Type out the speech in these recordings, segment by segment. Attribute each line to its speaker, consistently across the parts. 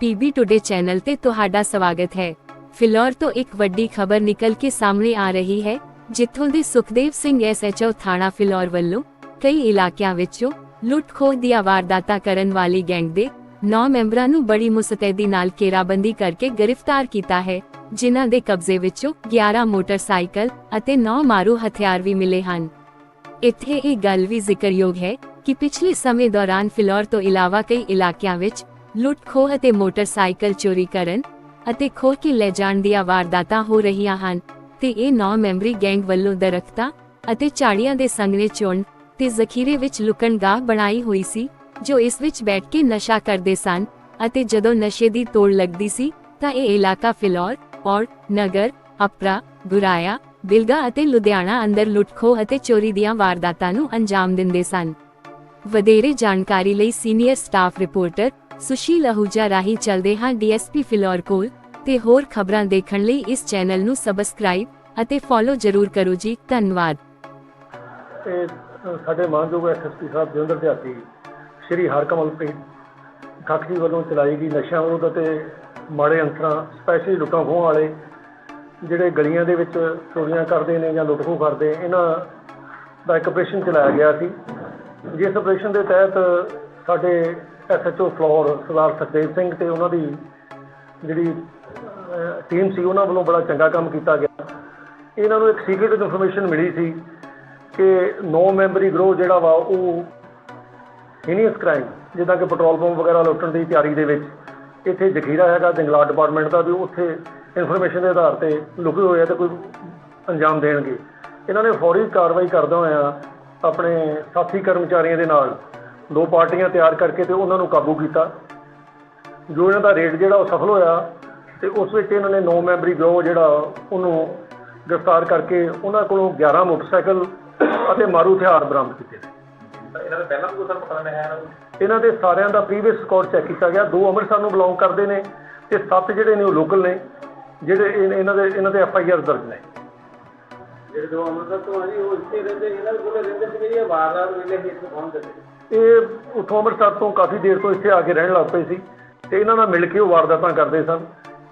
Speaker 1: PB today channel ਤੇ ਤੁਹਾਡਾ ਸਵਾਗਤ ਹੈ। ਫਿਲੌਰ ਤੋਂ ਇੱਕ ਵੱਡੀ ਖਬਰ ਨਿਕਲ ਕੇ ਸਾਹਮਣੇ ਆ ਰਹੀ ਹੈ, ਜਿੱਥੋਂ ਦੇ ਸੁਖਦੇਵ ਸਿੰਘ ਐਸਐਚਓ ਥਾਣਾ ਫਿਲੌਰ ਵੱਲੋਂ ਕਈ ਇਲਾਕਿਆਂ ਵਿੱਚੋਂ ਲੁੱਟ-ਖੋਹ ਦੀਆਂ ਵਾਰਦਾਤਾਂ ਕਰਨ ਵਾਲੀ ਗੈਂਗ ਦੇ 9 ਮੈਂਬਰਾਂ ਨੂੰ ਬੜੀ ਮੁਸਤੈਦੀ ਨਾਲ ਘੇਰਾਬੰਦੀ ਕਰਕੇ ਗ੍ਰਿਫਤਾਰ ਕੀਤਾ ਹੈ, ਜਿਨ੍ਹਾਂ ਦੇ ਕਬਜ਼ੇ ਵਿੱਚੋਂ 11 ਮੋਟਰਸਾਈਕਲ ਅਤੇ 9 ਮਾਰੂ ਹਥਿਆਰ ਵੀ ਮਿਲੇ ਹਨ। ਇੱਥੇ ਇਹ ਗੱਲ ਵੀ ਜ਼ਿਕਰਯੋਗ ਹੈ ਕਿ ਪਿਛਲੇ ਸਮੇਂ ਦੌਰਾਨ ਫਿਲੌਰ ਤੋਂ ਇਲਾਵਾ ਕਈ ਇਲਾਕਿਆਂ ਵਿੱਚ ਲੁੱਟ-ਖੋਹ ਅਤੇ ਮੋਟਰਸਾਈਕਲ ਚੋਰੀ ਕਰਨ ਅਤੇ ਖੋਹ ਕੇ ਲੈ ਜਾਣ ਦੀਆਂ ਵਾਰਦਾਤਾਂ ਹੋ ਰਹੀਆਂ ਹਨ, ਤੇ ਇਹ 9 ਮੈਂਬਰੀ ਗੈਂਗ ਵੱਲੋਂ ਦਰਖਤਾਂ ਅਤੇ ਝਾੜੀਆਂ ਦੇ ਸੰਘਣੇ ਚੁਣ ਤੇ ਜ਼ਖੀਰੇ ਵਿੱਚ ਲੁਕਣ ਗਾਹ ਬਣਾਈ ਹੋਈ ਸੀ, ਜੋ ਇਸ ਵਿੱਚ ਬੈਠ ਕੇ ਨਸ਼ਾ ਕਰਦੇ ਸਨ ਅਤੇ ਜਦੋਂ ਨਸ਼ੇ ਦੀ ਤੋੜ ਲੱਗਦੀ ਸੀ, ਤਾਂ ਇਹ ਇਲਾਕਾ ਫਿਲੌਰ ਔਰ ਨਗਰ, ਅਪਰਾ, ਗੁਰਾਇਆ, ਬਿਲਗਾ ਅਤੇ ਲੁਧਿਆਣਾ ਅੰਦਰ ਲੁੱਟਖੋ ਅਤੇ ਚੋਰੀ ਦੀਆਂ ਵਾਰਦਾਤਾਂ ਨੂੰ ਅੰਜਾਮ ਦਿੰਦੇ ਸਨ। ਵਧੇਰੇ ਜਾਣਕਾਰੀ ਲਈ senior staff reporter Sushil Ahuja ਰਾਹੀਂ ਚੱਲਦੇ ਹਾਂ ਡੀਐਸਪੀ ਫਿਲੌਰ ਕੋਲ, ਤੇ ਹੋਰ ਖਬਰਾਂ ਦੇਖਣ ਲਈ ਇਸ ਚੈਨਲ ਨੂੰ ਸਬਸਕ੍ਰਾਈਬ ਅਤੇ ਫੋਲੋ ਜ਼ਰੂਰ ਕਰੋ ਜੀ, ਧੰਨਵਾਦ।
Speaker 2: ਇਹ ਸਾਡੇ ਮਾਨਯੋਗ ਐਸਐਸਪੀ ਸਾਹਿਬ ਜਲੰਧਰ ਦਿਹਾਤੀ ਸ਼੍ਰੀ ਹਰਕਮਲਪ੍ਰੀਤ ਠਾਕ ਵੱਲੋਂ ਚਲਾਈ ਗਈ ਨਸ਼ਾ ਵਿਰੋਧ ਅਤੇ ਮਾੜੇ ਅੰਸਰਾਂ ਸਪੈਸ਼ਲੀ ਲੁੱਟਾਂ ਖੋਹਾਂ ਵਾਲੇ ਜਿਹੜੇ ਗਲੀਆਂ ਦੇ ਵਿੱਚ ਚੋਰੀਆਂ ਕਰਦੇ ਨੇ ਜਾਂ ਲੁੱਟ ਕਰਦੇ, ਇਹਨਾਂ ਦਾ ਇੱਕ ਆਪਰੇਸ਼ਨ ਚਲਾਇਆ ਗਿਆ ਸੀ। ਜਿਸ ਆਪਰੇਸ਼ਨ ਦੇ ਤਹਿਤ ਸਾਡੇ ਐਸਐਚਓ ਫਲੋਰ ਸਰਦਾਰ ਸੁਖਦੇਵ ਸਿੰਘ ਤੇ ਉਹਨਾਂ ਦੀ ਜਿਹੜੀ ਟੀਮ ਸੀ, ਉਹਨਾਂ ਵੱਲੋਂ ਬੜਾ ਚੰਗਾ ਕੰਮ ਕੀਤਾ ਗਿਆ। ਇਹਨਾਂ ਨੂੰ ਇੱਕ ਸੀਕ੍ਰੀਟ ਇਨਫੋਰਮੇਸ਼ਨ ਮਿਲੀ ਸੀ ਕਿ 9 ਮੈਂਬਰੀ ਗਰੋਹ ਜਿਹੜਾ ਵਾ, ਉਹ ਹੀਨੀਅਸ ਕ੍ਰਾਈਮ ਜਿੱਦਾਂ ਕਿ ਪੈਟਰੋਲ ਪੰਪ ਵਗੈਰਾ ਲੁੱਟਣ ਦੀ ਤਿਆਰੀ ਦੇ ਵਿੱਚ, ਇੱਥੇ ਜ਼ਖੀਰਾ ਹੈਗਾ, ਜੰਗਲਾਤ ਡਿਪਾਰਟਮੈਂਟ ਦਾ ਵੀ ਉੱਥੇ ਇਨਫੋਰਮੇਸ਼ਨ ਦੇ ਆਧਾਰ ਤੇ ਲੁਕੇ ਹੋਏ ਆ ਤੇ ਕੋਈ ਅੰਜਾਮ ਦੇਣਗੇ। ਇਹਨਾਂ ਨੇ ਫੌਰੀ ਕਾਰਵਾਈ ਕਰਦਾ ਹੋਇਆ ਆਪਣੇ ਸਾਥੀ ਕਰਮਚਾਰੀਆਂ ਦੇ ਨਾਲ ਦੋ ਪਾਰਟੀਆਂ ਤਿਆਰ ਕਰਕੇ ਤੇ ਉਹਨਾਂ ਨੂੰ ਕਾਬੂ ਕੀਤਾ। ਜੋ ਇਹਨਾਂ ਦਾ ਰੇਡ ਜਿਹੜਾ ਉਹ ਸਫਲ ਹੋਇਆ ਤੇ ਉਸ ਵਿੱਚ ਇਹਨਾਂ ਨੇ 9 ਮੈਂਬਰੀ ਗਰੋਹ ਜਿਹੜਾ ਉਹਨੂੰ ਗ੍ਰਿਫਤਾਰ ਕਰਕੇ ਉਹਨਾਂ ਕੋਲੋਂ 11 ਮੋਟਰਸਾਈਕਲ ਅਤੇ ਮਾਰੂ ਹਥਿਆਰ ਬਰਾਮਦ ਕੀਤੇ। ਨੇ
Speaker 3: ਇਹਨਾਂ ਦੇ ਪਹਿਲਾਂ ਕੋਈ ਸਰ ਪਤਾ ਨਹੀਂ ਹੈ ਇਹਨਾਂ ਨੂੰ
Speaker 2: ਇਹਨਾਂ ਦੇ ਸਾਰਿਆਂ ਦਾ ਪ੍ਰੀਵੀਅਸ ਰਿਕਾਰਡ ਚੈੱਕ ਕੀਤਾ ਗਿਆ। ਦੋ ਅੰਮ੍ਰਿਤਸਰ ਨੂੰ ਬਿਲੋਂਗ ਕਰਦੇ ਨੇ ਤੇ ਸੱਤ ਜਿਹੜੇ ਨੇ ਉਹ ਲੋਕਲ ਨੇ ਜਿਹੜੇ ਇਹ- ਇਹਨਾਂ ਦੇ ਇਹਨਾਂ ਦੇ ਐਫ ਆਈ ਆਰ ਦਰਜ ਨੇ।
Speaker 3: ਜਿਹੜੇ ਦੋ ਅੰਮ੍ਰਿਤਸਰ ਤੋਂ ਆ ਜੀ ਉਹ ਇੱਥੇ ਰਹਿੰਦੇ ਇਹਨਾਂ ਕੋਲ ਰਹਿੰਦੇ ਸੀ ਜਿਹੜੀ ਵਾਰਦਾਤ ਵੇਲੇ ਹੀ ਇੱਥੇ ਪਹੁੰਚਦੇ ਸੀ?
Speaker 2: ਇਹ ਉੱਥੋਂ ਅੰਮ੍ਰਿਤਸਰ ਤੋਂ ਕਾਫੀ ਦੇਰ ਤੋਂ ਇੱਥੇ ਆ ਕੇ ਰਹਿਣ ਲੱਗ ਪਏ ਸੀ ਤੇ ਇਹਨਾਂ ਨਾਲ ਮਿਲ ਕੇ ਉਹ ਵਾਰਦਾਤਾਂ ਕਰਦੇ ਸਨ।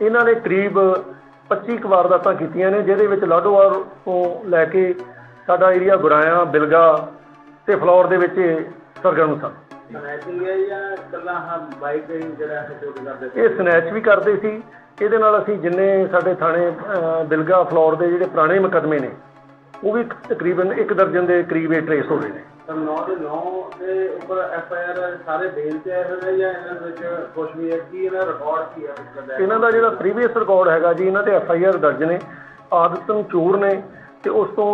Speaker 2: ਇਹਨਾਂ ਨੇ ਕਰੀਬ 25 ਕੁ ਵਾਰਦਾਤਾਂ ਕੀਤੀਆਂ ਨੇ ਜਿਹਦੇ ਵਿੱਚ ਲਾਡੋਵਾਲ ਤੋਂ ਲੈ ਕੇ ਸਾਡਾ ਏਰੀਆ ਗੁਰਾਇਆ ਬਿਲਗਾ ਤੇ ਫਲੋਰ ਦੇ ਵਿੱਚ ਸਰਗਰਮ ਸਨ। ਇਹ ਸਨੈਚ ਵੀ ਕਰਦੇ ਸੀ। ਇਹਦੇ ਨਾਲ ਅਸੀਂ ਜਿੰਨੇ ਸਾਡੇ ਥਾਣੇ ਬਿਲਗਾ ਫਲੋਰ ਦੇ ਜਿਹੜੇ ਪੁਰਾਣੇ ਮੁਕੱਦਮੇ ਨੇ ਉਹ ਵੀ ਤਕਰੀਬਨ ਇੱਕ ਦਰਜਨ ਦੇ ਕਰੀਬ ਇਹ ਟਰੇਸ ਹੋ ਰਹੇ ਨੇ।
Speaker 3: ਤਾਂ 9 ਦੇ 9 ਦੇ ਉੱਪਰ ਐਫ ਆਈ ਆਰ ਸਾਰੇ ਬੇਲ ਤੇ ਆਏ ਹੋਏ ਨੇ ਜਾਂ ਇਹਨਾਂ ਦੇ ਵਿੱਚ ਕੁਝ ਵੀ ਹੈ? ਕੀ ਇਹਦਾ ਰਿਕਾਰਡ ਕੀ ਹੈ ਪਿਛਲੇ ਦਾ?
Speaker 2: ਇਹਨਾਂ ਦਾ ਜਿਹੜਾ ਪ੍ਰੀਵੀਅਸ ਰਿਕਾਰਡ ਹੈਗਾ ਜੀ, ਇਹਨਾਂ ਤੇ ਐਫ ਆਈ ਆਰ ਦਰਜ ਨੇ, ਆਦਤ ਨੂੰ ਚੋਰ ਨੇ ਤੇ ਉਸ ਤੋਂ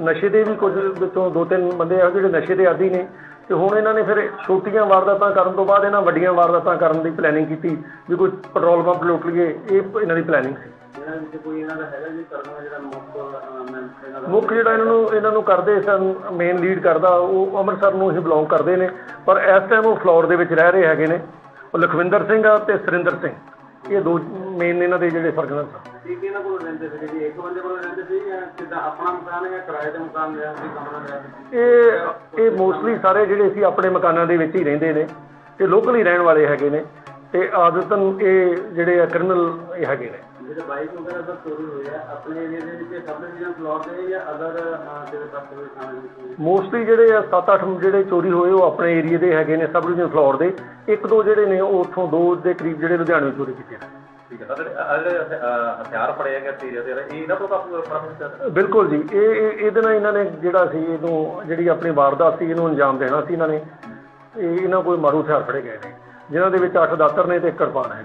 Speaker 2: ਨਸ਼ੇ ਦੇ ਵੀ ਕੁਝ ਵਿੱਚੋਂ ਦੋ ਤਿੰਨ ਬੰਦੇ ਆ ਜਿਹੜੇ ਨਸ਼ੇ ਦੇ ਆਦੀ ਨੇ ਤੇ ਹੁਣ ਇਹਨਾਂ ਨੇ ਫਿਰ ਛੋਟੀਆਂ ਵਾਰਦਾਤਾਂ ਕਰਨ ਤੋਂ ਬਾਅਦ ਇਹਨਾਂ ਵੱਡੀਆਂ ਵਾਰਦਾਤਾਂ ਕਰਨ ਦੀ ਪਲੈਨਿੰਗ ਕੀਤੀ ਵੀ ਕੋਈ ਪੈਟਰੋਲ ਪੰਪ ਲੁੱਟ ਲਈਏ, ਇਹ ਇਹਨਾਂ ਦੀ ਪਲੈਨਿੰਗ ਸੀ।
Speaker 3: ਇਹਨਾਂ ਵਿੱਚ ਕੋਈ ਇਹਨਾਂ ਦਾ ਹੈਗਾ ਜੀ ਕਰਨਾ ਜਿਹੜਾ ਮੁੱਖ ਅਹ, ਮੈਂ ਇਹਨਾਂ ਦਾ
Speaker 2: ਮੁੱਖ ਜਿਹੜਾ ਇਹਨਾਂ ਨੂੰ ਇਹਨਾਂ ਨੂੰ ਕਰਦੇ ਸਨ ਮੇਨ ਲੀਡ ਕਰਦਾ ਉਹ ਅੰਮ੍ਰਿਤਸਰ ਨੂੰ ਹੀ ਬਿਲੋਂਗ ਕਰਦੇ ਨੇ। ਪਰ ਇਸ ਟਾਈਮ ਉਹ ਫਲੋਰ ਦੇ ਵਿੱਚ ਰਹਿ ਰਹੇ ਹੈਗੇ ਨੇ। ਉਹ ਲਖਵਿੰਦਰ ਸਿੰਘ ਆ ਤੇ ਸੁਰਿੰਦਰ ਸਿੰਘ। ਇਹ ਦੋ ਮੇਨ ਇਹਨਾਂ ਦੇ ਜਿਹੜੇ ਫਰਗਨਸ ਆ
Speaker 3: ਕੀ ਕੀ ਇਹਨਾਂ ਕੋਲ ਰਹਿੰਦੇ ਸੀ ਜੀ। ਇੱਕ ਬੰਦੇ ਕੋਲ ਰਹਿੰਦੇ ਸੀ ਜਾਂ ਕਿਦਾਂ ਆਪਣਾ ਮਕਾਨ ਹੈ ਜਾਂ ਕਿਰਾਏ ਤੇ ਮਕਾਨ ਲਿਆ ਸੀ ਕਮਰਾ ਲਿਆ ਸੀ?
Speaker 2: ਇਹ ਇਹ ਮੋਸਟਲੀ ਸਾਰੇ ਜਿਹੜੇ ਸੀ ਆਪਣੇ ਮਕਾਨਾਂ ਦੇ ਵਿੱਚ ਹੀ ਰਹਿੰਦੇ ਨੇ। ਤੇ ਲੋਕਲ ਹੀ ਰਹਿਣ ਵਾਲੇ ਹੈਗੇ ਨੇ। ਤੇ ਆਦਤਨ ਇਹ ਜਿਹੜੇ ਆ ਕ੍ਰਿਮੀਨਲ ਇਹ ਹੈਗੇ ਨੇ।
Speaker 3: ਜਿਹੜੇ ਬਾਈਕ ਵਗੈਰਾ ਦਾ ਚੋਰੀ ਹੋਈ ਹੈ ਆਪਣੇ ਏਰੀਆ ਦੇ ਵਿੱਚ ਸਭ ਡਿਵੀਜ਼ਨ ਫਲੋਰ ਦੇ ਜਾਂ ਅਦਰ ਜਿਹੜੇ ਪਾਸੇ ਦੇ ਥਾਣੇ ਹੋਈ?
Speaker 2: ਮੋਸਟਲੀ ਜਿਹੜੇ ਆ 7-8 ਜਿਹੜੇ ਚੋਰੀ ਹੋਏ ਉਹ ਆਪਣੇ ਏਰੀਆ ਦੇ ਹੈਗੇ ਨੇ ਸਬ ਡਿਵੀਜ਼ਨ ਫਲੋਰ ਦੇ। ਇੱਕ ਦੋ ਜਿਹੜੇ ਨੇ ਉਹ ਉੱਥੋਂ ਦੋ ਦੇ ਕਰੀਬ ਜਿਹੜੇ ਲੁਧਿਆਣੇ ਚੋਰੀ ਕੀਤੇ ਨੇ
Speaker 3: ਠੀਕ ਹੈ। ਤਾਂ ਜਿਹੜੇ ਹਥਿਆਰ ਫੜੇ ਗਏ ਤੀਰ ਦੇ ਇਹ ਇਹਨਾਂ ਤੋਂ ਕਾਫੀ ਪਰਮਿਟ
Speaker 2: ਬਿਲਕੁਲ ਜੀ। ਇਹ ਇਹ- ਇਹਦੇ ਨਾਲ ਇਹਨਾਂ ਨੇ ਜਿਹੜਾ ਸੀ ਇਹਨੂੰ ਜਿਹੜੀ ਆਪਣੀ ਵਾਰਦਾਤ ਸੀ ਇਹਨੂੰ ਅੰਜਾਮ ਦੇਣਾ ਸੀ ਇਹਨਾਂ ਨੇ। ਇਹ ਇਹਨਾਂ ਕੋਲ ਮਾਰੂ ਹਥਿਆਰ ਫੜੇ ਗਏ ਨੇ ਜਿਨ੍ਹਾਂ ਦੇ ਵਿੱਚ 8 ਦਾਤਰ ਨੇ ਤੇ ਇੱਕ ਕਿਰਪਾਨ ਹੈ